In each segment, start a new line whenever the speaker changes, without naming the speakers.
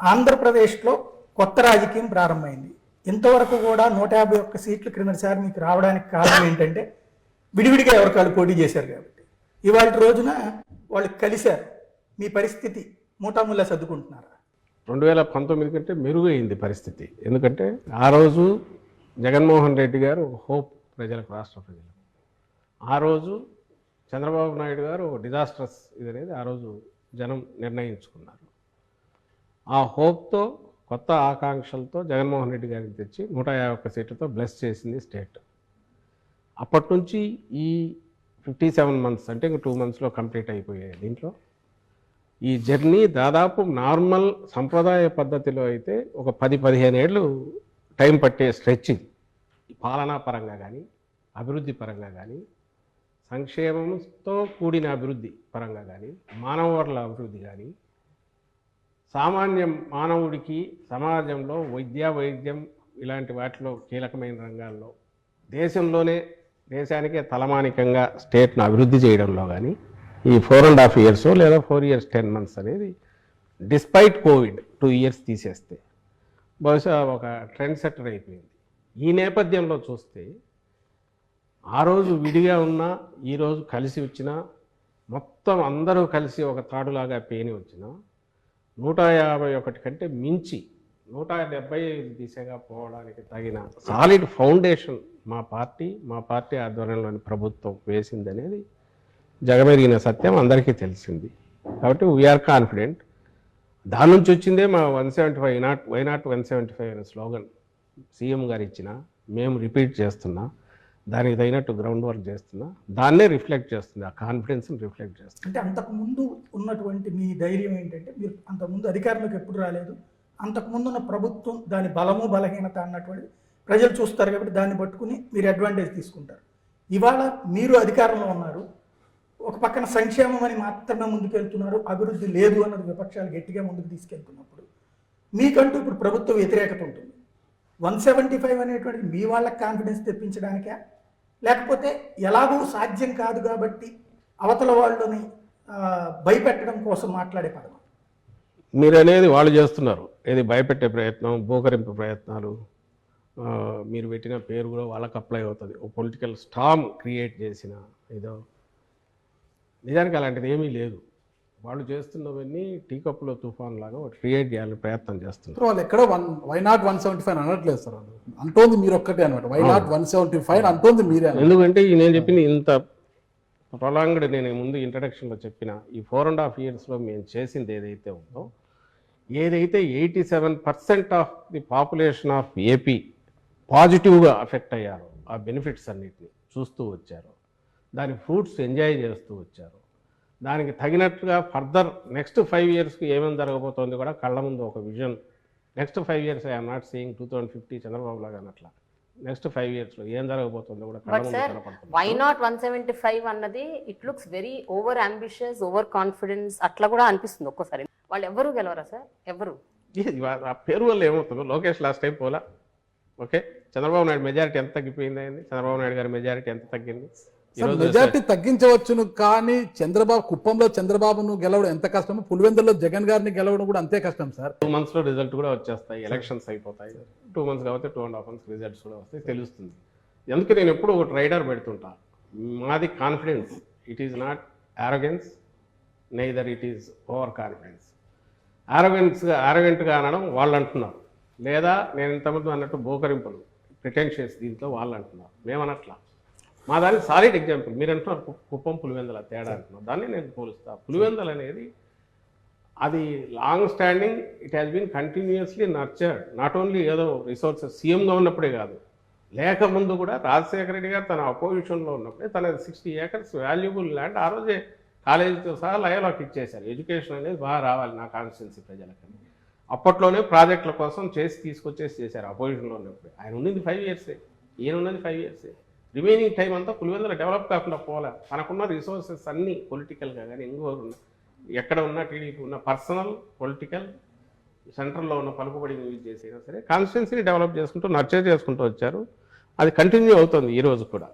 ఆంధ్రప్రదేశ్లో కొత్త రాజకీయం ప్రారంభమైంది. ఇంతవరకు కూడా నూట యాభై ఒక్క సీట్లు క్రిందసారి మీకు రావడానికి కారణం ఏంటంటే విడివిడిగా ఎవరికాళ్ళు పోటీ చేశారు కాబట్టి. ఇవాళ రోజున వాళ్ళు కలిశారు. మీ పరిస్థితి మూటాముల్లా సర్దుకుంటున్నారా?
రెండు వేల పంతొమ్మిది కంటే మెరుగైంది పరిస్థితి. ఎందుకంటే ఆ రోజు జగన్మోహన్ రెడ్డి గారు హోప్ ప్రజలకు రాష్ట్ర ప్రజలకు. ఆ రోజు చంద్రబాబు నాయుడు గారు ఒక డిజాస్ట్రస్ ఇది అనేది ఆ రోజు జనం నిర్ణయించుకున్నారు. ఆ హోప్తో కొత్త ఆకాంక్షలతో జగన్మోహన్ రెడ్డి గారిని తెచ్చి నూట యాభై ఒక్క సీట్లతో బ్లెస్ చేసింది స్టేట్. అప్పటి నుంచి ఈ ఫిఫ్టీ సెవెన్ మంత్స్ అంటే ఇంక టూ మంత్స్లో కంప్లీట్ అయిపోయాయి దీంట్లో. ఈ జర్నీ దాదాపు నార్మల్ సంప్రదాయ పద్ధతిలో అయితే ఒక పది పదిహేను ఏళ్ళు టైం పట్టే స్ట్రెచ్చింగ్ పాలనా పరంగా కానీ అభివృద్ధి పరంగా కానీ సంక్షేమంతో కూడిన అభివృద్ధి పరంగా కానీ మానవ వనరుల అభివృద్ధి కానీ సామాన్య మానవుడికి సమాజంలో వైద్య వైద్యం ఇలాంటి వాటిలో కీలకమైన రంగాల్లో దేశంలోనే దేశానికే తలమానికంగా స్టేట్ను అభివృద్ధి చేయడంలో కానీ ఈ ఫోర్ అండ్ హాఫ్ ఇయర్స్ లేదా ఫోర్ ఇయర్స్ టెన్ మంత్స్ అనేది డిస్పైట్ కోవిడ్ టూ ఇయర్స్ తీసేస్తే బహుశా ఒక ట్రెండ్ సెటర్ అయిపోయింది. ఈ నేపథ్యంలో చూస్తే ఆ రోజు విడిగా ఉన్నా ఈరోజు కలిసి వచ్చినా మొత్తం అందరూ కలిసి ఒక తాడులాగా పేని వచ్చినా నూట యాభై ఒకటి కంటే మించి నూట డెబ్బై ఐదు దిశగా పోవడానికి తగిన సాలిడ్ ఫౌండేషన్ మా పార్టీ మా పార్టీ ఆధ్వర్యంలోని ప్రభుత్వం వేసిందనేది జగమెరిగిన సత్యం అందరికీ తెలిసింది. కాబట్టి వీఆర్ కాన్ఫిడెంట్ దాని నుంచి వచ్చిందే మా one seventy five not why not one seventy five అనే స్లోగన్ సీఎం గారు ఇచ్చిన మేము రిపీట్ చేస్తున్నా. దానికి తగినట్టు గ్రౌండ్ వర్క్ చేస్తున్నా. దాన్నే రిఫ్లెక్ట్ చేస్తుంది. ఆ కాన్ఫిడెన్స్ని రిఫ్లెక్ట్ చేస్తుంది.
అంటే అంతకుముందు ఉన్నటువంటి మీ ధైర్యం ఏంటంటే మీరు అంతకుముందు అధికారంలోకి ఎప్పుడు రాలేదు. అంతకుముందు ఉన్న ప్రభుత్వం దాని బలము బలహీనత అన్నటువంటి ప్రజలు చూస్తారు కాబట్టి దాన్ని పట్టుకుని మీరు అడ్వాంటేజ్ తీసుకుంటారు. ఇవాళ మీరు అధికారంలో ఉన్నారు. ఒక పక్కన సంక్షేమం అని మాత్రమే ముందుకెళ్తున్నారు. అభివృద్ధి లేదు అన్నది విపక్షాలు గట్టిగా ముందుకు తీసుకెళ్తున్నప్పుడు మీకంటూ ఇప్పుడు ప్రభుత్వ వ్యతిరేకత ఉంటుంది. వన్ సెవెంటీ ఫైవ్ అనేటువంటి మీ వాళ్ళకి కాన్ఫిడెన్స్ తెప్పించడానికే? లేకపోతే ఎలాగూ సాధ్యం కాదు కాబట్టి అవతల వాళ్ళని భయపెట్టడం కోసం మాట్లాడే పదం.
మీరు అనేది వాళ్ళు చేస్తున్నారు. ఏది భయపెట్టే ప్రయత్నం బోకరింపు ప్రయత్నాలు మీరు పెట్టిన పేరు కూడా వాళ్ళకి అప్లై అవుతుంది. ఒక పొలిటికల్ స్టామ్ క్రియేట్ చేసిన ఏదో. నిజానికి అలాంటిది ఏమీ లేదు. వాళ్ళు చేస్తున్నవన్నీ టీ కప్పులో తుఫాన్ లాగా క్రియేట్ చేయాలని ప్రయత్నం చేస్తున్నారు.
వాళ్ళు ఎక్కడో one why not one seventy five అనట్లేదు సార్ అంటోంది మీరు ఒక్కటే అనమాట why not one seventy five అంటోంది మీరే.
ఎందుకంటే నేను చెప్పింది ఇంత ప్రొలాంగ్డ్ నేను ముందు ఇంట్రడక్షన్లో చెప్పిన ఈ ఫోర్ అండ్ హాఫ్ ఇయర్స్లో మేము చేసింది ఏదైతే ఉందో ఏదైతే eighty seven percent of the population of AP పాజిటివ్గా అఫెక్ట్ అయ్యారో ఆ బెనిఫిట్స్ అన్నిటిని చూస్తూ వచ్చారు దాని ఫ్రూట్స్ ఎంజాయ్ చేస్తూ వచ్చారు దానికి తగినట్టుగా ఫర్దర్ నెక్స్ట్ ఫైవ్ ఇయర్స్కి ఏమేమి జరగబోతోంది కూడా కళ్ళ ముందు ఒక vision. Next five years I'm not seeing two thousand fifty Chandrababu లాగా అన్నట్ల. నెక్స్ట్ ఫైవ్ ఇయర్స్లో ఏం జరగబోతుందో కూడా
why not one seventy five అన్నది it looks very over ambitious over confidence అట్లా కూడా అనిపిస్తుంది ఒక్కోసారి. వాళ్ళు ఎవరు గెలవరా సార్ ఎవరు?
ఆ పేరు వల్ల ఏమవుతుందో. లోకేష్ లాస్ట్ టైం పోలా. ఓకే? చంద్రబాబు నాయుడు మెజారిటీ ఎంత తగ్గిపోయింది చంద్రబాబు నాయుడు గారి మెజారిటీ ఎంత తగ్గింది?
మెజార్టీ తగ్గించవచ్చును కానీ చంద్రబాబు కుప్పంలో చంద్రబాబును గెలవడం ఎంత కష్టమో పులివెందులో జగన్ గారిని గెలవడం కూడా అంతే కష్టం సార్.
టూ మంత్స్లో రిజల్ట్ కూడా వచ్చేస్తాయి ఎలక్షన్స్ అయిపోతాయి. టూ మంత్స్ కాబట్టి two and half months results కూడా వస్తాయి తెలుస్తుంది. ఎందుకు నేను ఎప్పుడు ఒక ట్రైడర్ పెడుతుంటా? మాది confidence it is not arrogance neither it is over confidence ఆరోగెన్స్గా ఆరోగెంట్గా అనడం వాళ్ళు అంటున్నారు లేదా నేను ఇంతకుముందు అన్నట్టు బోకరింపులు ప్రిటెన్షియస్ దీంట్లో వాళ్ళు అంటున్నారు మేమనట్లా. మా దానికి సాలిడ్ ఎగ్జాంపుల్. మీరు అంటున్నారు కుప్పం పులివెందల తేడా అంటున్నారు. దాన్ని నేను పోలుస్తాను పులివెందల అనేది అది long standing it has been continuously nurtured not only ఏదో రిసోర్సెస్ సీఎంగా ఉన్నప్పుడే కాదు. లేక ముందు కూడా రాజశేఖర రెడ్డి గారు తన అపోజిషన్లో ఉన్నప్పుడే తన సిక్స్టీ ఏకర్స్ వాల్యుబుల్ ల్యాండ్ ఆ రోజే కాలేజీతో సహా లయలోకి ఇచ్చేశారు. ఎడ్యుకేషన్ అనేది బాగా రావాలి నా కాన్స్టిట్యున్సీ ప్రజలకని అప్పట్లోనే ప్రాజెక్టుల కోసం చేసి తీసుకొచ్చేసి చేశారు అపోజిషన్లో ఉన్నప్పుడు. ఆయన ఉన్నది ఫైవ్ ఇయర్సే ఈయన ఉన్నది ఫైవ్ ఇయర్సే రిమైనింగ్ టైం అంతా పులివెందుల డెవలప్ కాకుండా పోలే తనకున్న రిసోర్సెస్ అన్నీ పొలిటికల్గా కానీ ఇంకోరు ఉన్న ఎక్కడ ఉన్న టీడీపీ ఉన్న పర్సనల్ పొలిటికల్ సెంట్రల్లో ఉన్న పలుకుబడిని యూజ్ చేసైనా సరే కాన్స్టిట్యున్సీని డెవలప్ చేసుకుంటూ నర్చర్ చేసుకుంటూ వచ్చారు. అది కంటిన్యూ అవుతుంది ఈ రోజు కూడా.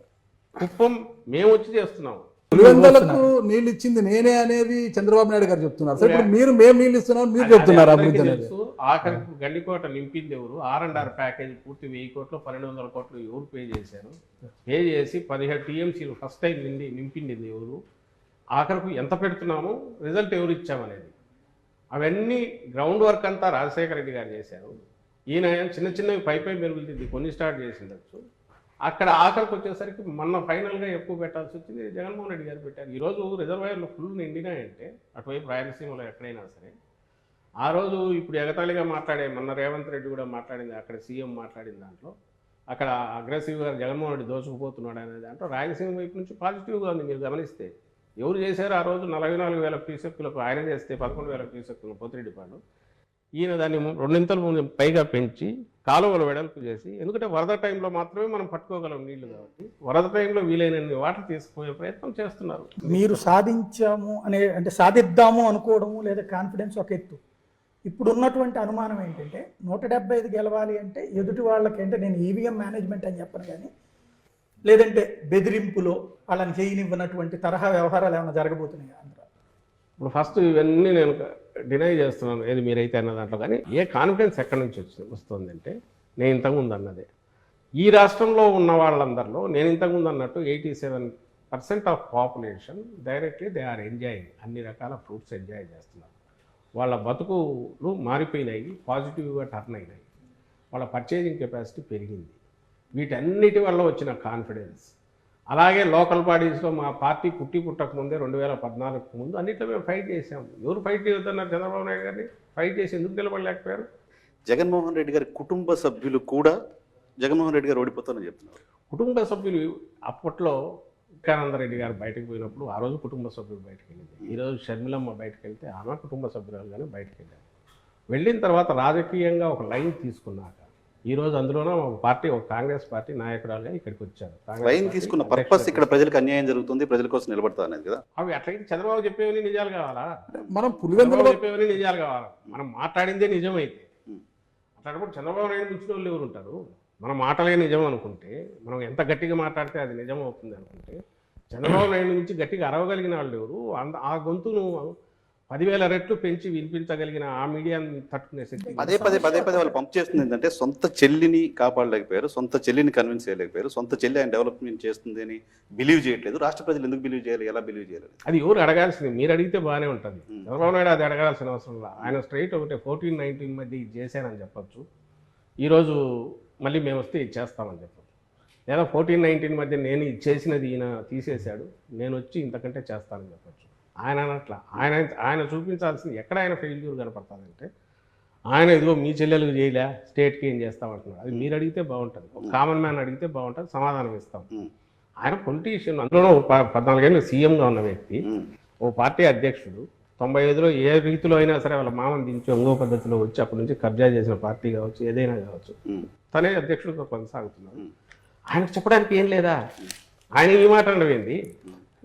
కుప్పం మేము వచ్చి చేస్తున్నాము
పులివెందులకు నీళ్ళు ఇచ్చింది నేనే అనేది చంద్రబాబు నాయుడు గారు చెప్తున్నారు. మీరు మేము నీళ్ళు ఇస్తున్నాం మీరు చెప్తున్నారు అభివృద్ధి అనేది.
ఆఖరికి గండికోట నింపింది ఎవరు? ఆర్ అండ్ ఆర్ ప్యాకేజ్ పూర్తి వెయ్యి కోట్లు పన్నెండు వందల కోట్లు ఎవరు పే చేశారు? పే చేసి పదిహేడు టీఎంసీలు ఫస్ట్ టైం నిండి నింపిండింది ఎవరు? ఆఖరకు ఎంత పెడుతున్నాము? రిజల్ట్ ఎవరు ఇచ్చామనేది. అవన్నీ గ్రౌండ్ వర్క్ అంతా రాజశేఖర రెడ్డి గారు చేశారు. ఈయన చిన్న చిన్నవి పై పై మెరుగుతుంది కొన్ని స్టార్ట్ చేసిండొచ్చు. అక్కడ ఆఖరికి వచ్చేసరికి మొన్న ఫైనల్గా ఎక్కువ పెట్టాల్సి వచ్చింది జగన్మోహన్ రెడ్డి గారు పెట్టారు. ఈరోజు రిజర్వాయర్లు ఫుల్ నిండినాయంటే అటువైపు రాయలసీమలో ఎక్కడైనా సరే ఆ రోజు ఇప్పుడు ఎగతాళిగా మాట్లాడే మొన్న రేవంత్ రెడ్డి కూడా మాట్లాడింది అక్కడ సీఎం మాట్లాడిన దాంట్లో. అక్కడ అగ్రెసివ్గా జగన్మోహన్ రెడ్డి దోచుకుపోతున్నాడు అనే దాంట్లో రాయలసీమ వైపు నుంచి పాజిటివ్గా ఉంది. మీరు గమనిస్తే ఎవరు చేశారు ఆ రోజు నలభై నాలుగు వేల క్యూసెక్కులకు ఆయన చేస్తే పదకొండు వేల క్యూసెక్కులు పోతిరెడ్డిపాడు ఈయన దాన్ని రెండింతలు ముందు పైగా పెంచి కాలువలు వెడల్పు చేసి ఎందుకంటే వరద టైంలో మాత్రమే మనం పట్టుకోగలం నీళ్ళు కాబట్టి వరద టైంలో వీలైనన్ని వాటర్ తీసుకుపోయే ప్రయత్నం చేస్తున్నారు.
మీరు సాధించాము అనే అంటే సాధిద్దాము అనుకోవడము లేదా కాన్ఫిడెన్స్ ఒక ఎత్తు? ఇప్పుడు ఉన్నటువంటి అనుమానం ఏంటంటే నూట డెబ్బై ఐదు గెలవాలి అంటే ఎదుటి వాళ్ళకి అంటే నేను ఈవీఎం మేనేజ్మెంట్ అని చెప్పను కానీ లేదంటే బెదిరింపులో వాళ్ళని చేయనివ్వనటువంటి తరహా వ్యవహారాలు ఏమైనా జరగబోతున్నాయి ఆంధ్ర?
ఇప్పుడు ఫస్ట్ ఇవన్నీ నేను డినై చేస్తున్నాను. ఏది మీరైతే అన్న దాంట్లో కానీ ఏ కాన్ఫిడెన్స్ ఎక్కడి నుంచి వచ్చి వస్తుందంటే నేను ఇంతకుముందు అన్నదే. ఈ రాష్ట్రంలో ఉన్న వాళ్ళందరిలో నేను ఇంతకుముందు అన్నట్టు eighty seven percent of population directly they are enjoying అన్ని రకాల ఫ్రూట్స్ ఎంజాయ్ చేస్తున్నారు. వాళ్ళ బతుకులు మారిపోయినాయి పాజిటివ్గా టర్న్ అయినాయి. వాళ్ళ పర్చేజింగ్ కెపాసిటీ పెరిగింది. వీటన్నిటి వల్ల వచ్చిన కాన్ఫిడెన్స్. అలాగే లోకల్ బాడీస్లో మా పార్టీ పుట్టి పుట్టక ముందే రెండు వేల పద్నాలుగు ముందు అన్నిట్లో మేము ఫైట్ చేసాం ఎవరు ఫైట్ చేయొద్దన్నారు చంద్రబాబు నాయుడు గారిని? ఫైట్ చేసి ఎందుకు నిలబడలేకపోయారు?
జగన్మోహన్ రెడ్డి గారి కుటుంబ సభ్యులు కూడా జగన్మోహన్ రెడ్డి గారు ఓడిపోతారని చెప్తున్నారు.
కుటుంబ సభ్యులు అప్పట్లో వికానందరెడ్డి గారు బయటకు పోయినప్పుడు ఆ రోజు కుటుంబ సభ్యులు బయటకు వెళ్ళింది. ఈరోజు షర్మిలమ్మ బయటకు వెళ్తే ఆమె కుటుంబ సభ్యురాలుగానే బయటకు వెళ్ళారు. వెళ్ళిన తర్వాత రాజకీయంగా ఒక లైన్ తీసుకున్నాక ఈ రోజు అందులోనే ఒక పార్టీ ఒక కాంగ్రెస్ పార్టీ నాయకురాలుగా ఇక్కడికి వచ్చారు.
లైన్ తీసుకున్న. పర్పస్ ఇక్కడ ప్రజలకు అన్యాయం జరుగుతుంది ప్రజల కోసం నిలబడతా అనేది కదా?
అవి అట్లయితే చంద్రబాబు చెప్పేవని నిజాలు కావాలా?
మనం పులివెందులలో
చెప్పేవని నిజాలు కావాలా? మనం మాట్లాడిందే నిజమైతే. అట్లాంటప్పుడు చంద్రబాబు నాయుడు మించిన వాళ్ళు ఎవరు ఉంటారు? మన మాటలే నిజం అనుకుంటే మనం ఎంత గట్టిగా మాట్లాడితే అది నిజం అవుతుంది అనుకుంటే చంద్రబాబు నాయుడు నుంచి గట్టిగా అరవగలిగిన వాళ్ళు ఎవరు? అంద ఆ గొంతును పదివేల రెట్లు పెంచి వినిపించగలిగిన ఆ మీడియాని తట్టుకునే శక్తి
పదే పదే పదే పదే వాళ్ళు పంప్ చేస్తుంది ఏంటంటే సొంత చెల్లిని కాపాడలేకపోయారు సొంత చెల్లిని కన్విన్స్ చేయలేకపోయారు సొంత చెల్లి ఆయన డెవలప్మెంట్ చేస్తుంది అని బిలీవ్ చేయట్లేదు. రాష్ట్ర ప్రజలు ఎందుకు బిలీవ్ చేయాలి ఎలా బిలీవ్ చేయాలి
అది ఎవరు అడగాల్సింది? మీరు అడిగితే బాగానే ఉంటుంది. చంద్రబాబు నాయుడు అది అడగాల్సిన అవసరం లేదు. ఆయన స్ట్రైట్ ఒకటే ఫోర్టీన్ నైన్టీన్ మధ్య ఇది చేశానని చెప్పొచ్చు. ఈరోజు మళ్ళీ మేము వస్తే ఇది చేస్తామని చెప్పొచ్చు. లేదా ఫోర్టీన్ నైన్టీన్ మధ్య నేను చేసినది ఈయన తీసేశాడు. నేను వచ్చి ఇంతకంటే చేస్తానని చెప్పొచ్చు. ఆయన అనట్లా. ఆయన ఆయన చూపించాల్సింది ఎక్కడ ఆయన ఫెయిల్యూర్ కనపడతాదంటే ఆయన ఇదిగో మీ చెల్లెలకు చేయలే స్టేట్కి ఏం చేస్తామంటున్నాడు. అది మీరు అడిగితే బాగుంటుంది. ఒక కామన్ మ్యాన్ అడిగితే బాగుంటుంది సమాధానం ఇస్తాం. ఆయన పొలిటీషియన్ ప- పద్నాలుగేళ్ళు సీఎంగా ఉన్న వ్యక్తి. ఓ పార్టీ అధ్యక్షుడు. తొంభై ఐదులో ఏ రీతిలో అయినా సరే వాళ్ళ మామని దించి ఒంగో పద్ధతిలో వచ్చి అప్పటి నుంచి కబ్జా చేసిన పార్టీ కావచ్చు ఏదైనా కావచ్చు. తనే అధ్యక్షుడిగా కొనసాగుతున్నారు
ఉం.
ఆయనకు చెప్పడానికి ఏం లేదా? ఆయన ఈ మాట అనడం ఏంది?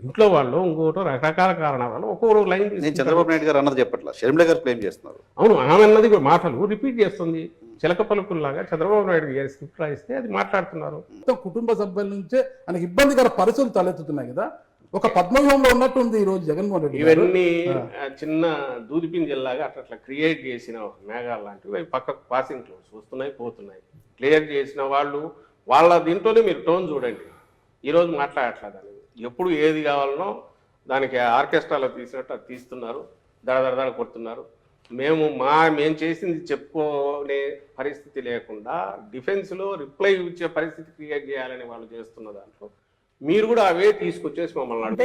ఇంట్లో వాళ్ళు ఇంకోటో రకరకాల కారణాల వల్ల ఒక్కొక్క లైన్
నేను. చంద్రబాబు నాయుడు గారు అన్నది చెప్పట్లా. షర్మిల గారు క్లెయిమ్ చేస్తున్నారు.
అవును ఆమె అన్నది కూడా మాటలు రిపీట్ చేస్తుంది. చిలక పలుకుల్లాగా చంద్రబాబు నాయుడు గారి స్క్రిప్ట్ రాయిస్తే అది మాట్లాడుతున్నారు.
కుటుంబ సభ్యుల నుంచే ఆయనకి ఇబ్బందికర పరిస్థితులు తలెత్తుతున్నాయి కదా. ఒక పద్మవ్యూహంలో ఉన్నట్టుంది ఈ రోజు జగన్మోహన్ రెడ్డి.
ఇవన్నీ చిన్న దూదిపింజల్లాగా అట్లా అట్లా క్రియేట్ చేసిన ఒక మేఘాలు లాంటివి అవి పక్కకు పాసింగ్ క్లోజ్ వస్తున్నాయి పోతున్నాయి. క్లియర్ చేసిన వాళ్ళు వాళ్ళ దీంట్లోనే మీరు టోన్ చూడండి. ఈరోజు మాట్లాడట్లేదు ఎప్పుడు ఏది కావాలనో దానికి ఆర్కెస్ట్రాలో తీసినట్టు అది తీస్తున్నారు. దడ దడ దడ కొడుతున్నారు. మేము మా మేము చేసింది చెప్పుకునే పరిస్థితి లేకుండా డిఫెన్స్లో రిప్లై ఇచ్చే పరిస్థితి క్రియేట్ చేయాలని వాళ్ళు చేస్తున్న దాంట్లో మీరు కూడా అవే తీసుకొచ్చేసి మమ్మల్ని